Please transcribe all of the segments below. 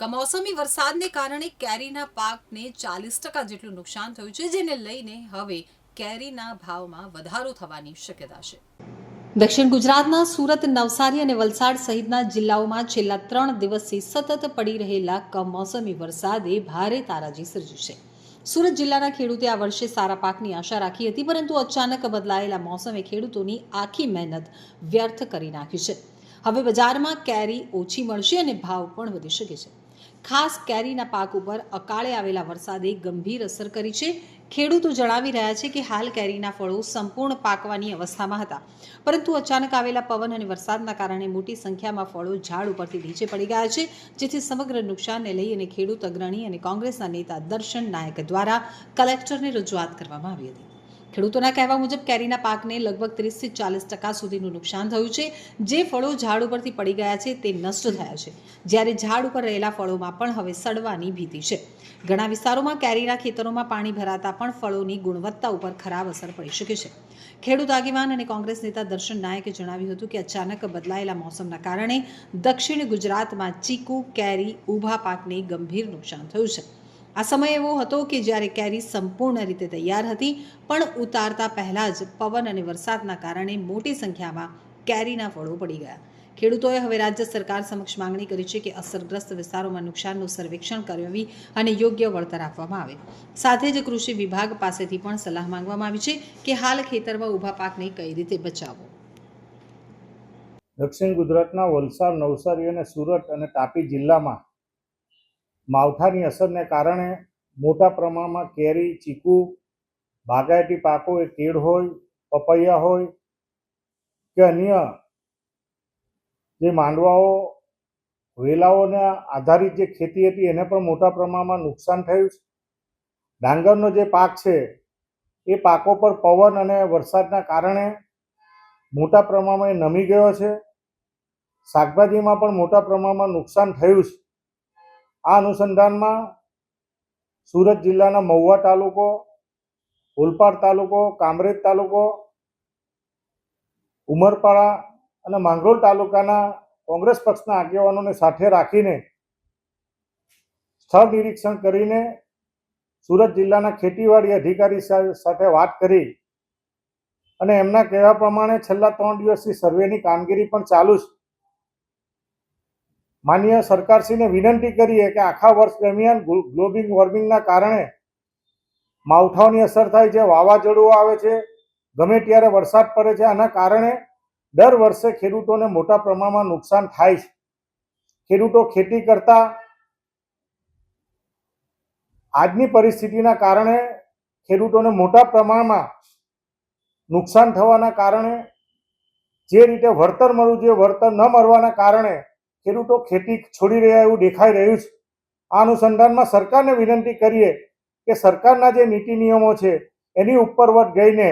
કમોસમી વરસાદને કારણે કેરીના પાકને ચાલીસ ટકા જેટલું નુકસાન થયું છે, જેને લઈને હવે કેરીના ભાવમાં વધારો થવાની શક્યતા છે. દક્ષિણ ગુજરાતના સુરત, નવસારી અને વલસાડ સહિતના જિલ્લાઓમાં છેલ્લા ત્રણ દિવસથી સતત પડી રહેલા કમોસમી વરસાદે ભારે તારાજી સર્જી છે. સુરત જિલ્લાના ખેડૂતે આ વર્ષે સારા પાકની આશા રાખી હતી, પરંતુ અચાનક બદલાયેલા મોસમે ખેડૂતોની આખી મહેનત વ્યર્થ કરી નાખી છે. હવે બજારમાં કેરી ઓછી મળશે અને ભાવ પણ વધી શકે છે. ખાસ કેરીના પાક ઉપર અકાળે આવેલા વરસાદે ગંભીર અસર કરી છે. ખેડૂતો જણાવી રહ્યા છે કે હાલ કેરીના ફળો સંપૂર્ણ પાકવાની અવસ્થામાં હતા. પરંતુ અચાનક આવેલા પવન અને વરસાદના કારણે મોટી સંખ્યામાં ફળો ઝાડ ઉપરથી નીચે પડી ગયા છે, જેથી સમગ્ર નુકસાનને લઈ અને ખેડૂત અગ્રણી અને કોંગ્રેસના નેતા દર્શન નાયક દ્વારા કલેક્ટરને રજૂઆત કરવામાં આવી હતી. ખેડૂતોના કહેવા મુજબ કેરીના પાકને લગભગ ત્રીસથી ચાલીસ ટકા સુધીનું નુકસાન થયું છે. જે ફળો ઝાડ ઉપરથી પડી ગયા છે તે નષ્ટ થયા છે. જ્યારે ઝાડ ઉપર રહેલા ફળોમાં પણ હવે સડવાની ભીતિ છે. ઘણા વિસ્તારોમાં કેરીના ખેતરોમાં પાણી ભરાતા પણ ફળોની ગુણવત્તા ઉપર ખરાબ અસર પડી શકે છે. ખેડૂત આગેવાન અને કોંગ્રેસ નેતા દર્શન નાયકે જણાવ્યું હતું કે અચાનક બદલાયેલા મોસમના કારણે દક્ષિણ ગુજરાતમાં ચીકુ, કેરી, ઊભા પાકને ગંભીર નુકસાન થયું છે. આ સમય એવો હતો કે જ્યારે કેરી સંપૂર્ણ રીતે તૈયાર હતી, પણ ઉતારતા પહેલા જ પવન અને વરસાદના કારણે મોટી સંખ્યામાં કેરીના ફળો પડી ગયા. ખેડૂતોએ હવે રાજ્ય સરકાર સમક્ષ માંગણી કરી છે કે અસરગ્રસ્ત વિસ્તારોમાં નુકસાનનું સર્વેક્ષણ કરવી અને યોગ્ય વળતર આપવામાં આવે. સાથે જ કૃષિ વિભાગ પાસેથી પણ સલાહ માંગવામાં આવી છે કે હાલ ખેતરમાં ઊભા પાકને કઈ રીતે બચાવવો. દક્ષિણ ગુજરાતના વલસાડ, નવસારી અને સુરત અને તાપી જિલ્લામાં માવઠાની અસરને કારણે મોટા પ્રમાણમાં કેરી, ચીકુ, બાગાયતી પાકો, એ કેળ હોય, પપૈયા હોય કે અન્ય જે માંડવાઓ, વેલાઓને આધારિત જે ખેતી હતી એને પણ મોટા પ્રમાણમાં નુકસાન થયું છે. ડાંગરનો જે પાક છે, એ પાકો પર પવન અને વરસાદના કારણે મોટા પ્રમાણમાં એ નમી ગયો છે. શાકભાજીમાં પણ મોટા પ્રમાણમાં નુકસાન થયું છે. આ અનુસંધાનમાં સુરત જિલ્લાના મહુવા તાલુકો ઓલપાડ તાલુકો, કામરેજ તાલુકો, ઉમરપાડા અને માંગરોળ તાલુકાના કોંગ્રેસ પક્ષના આગેવાનોને સાથે રાખીને સ્થળ નિરીક્ષણ કરીને સુરત જિલ્લાના ખેતીવાડી અધિકારી સાથે વાત કરી અને એમના કહેવા પ્રમાણે છેલ્લા ત્રણ દિવસથી સર્વેની કામગીરી પણ ચાલુ છે માનનીય સરકારશ્રીને વિનંતી કરીએ કે આખા વર્ષ દરમિયાન ગ્લો- ગ્લોબલ વોર્મિંગના કારણે માવઠાઓની અસર થાય છે વાવાઝોડું આવે છે, ગમે ત્યારે વરસાદ પડે છે, આના કારણે દર વર્ષે ખેડૂતોને મોટા પ્રમાણમાં નુકસાન થાય છે. ખેડૂતો ખેતી કરતા આજની પરિસ્થિતિના કારણે ખેડૂતોને મોટા પ્રમાણમાં નુકસાન થવાના કારણે જે રીતે વળતર મળવું જોઈએ, વળતર ન મળવાના કારણે ખેડૂતો ખેતી છોડી રહ્યા એવું દેખાઈ રહ્યું છે. આ અનુસંધાનમાં સરકારને વિનંતી કરીએ કે સરકારના જે નીતિ નિયમો છે, એની ઉપરવટ ગઈને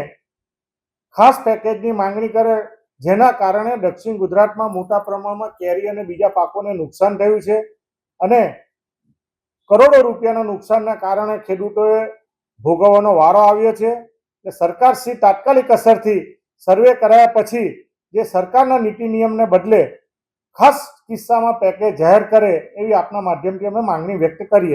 ખાસ પેકેજની માંગણી કરે, જેના કારણે દક્ષિણ ગુજરાતમાં મોટા પ્રમાણમાં કેરી અને બીજા પાકોને નુકસાન થયું છે અને કરોડો રૂપિયાના નુકસાનના કારણે ખેડૂતોએ ભોગવવાનો વારો આવ્યો છે. એટલે સરકારશ્રી તાત્કાલિક અસરથી સર્વે કરાયા પછી જે સરકારના નીતિ નિયમને બદલે ખાસ કિસ્સામાં પેકેજ જાહેર કરે એવી આપના માધ્યમથી અમે માંગણી વ્યક્ત કરીએ છીએ.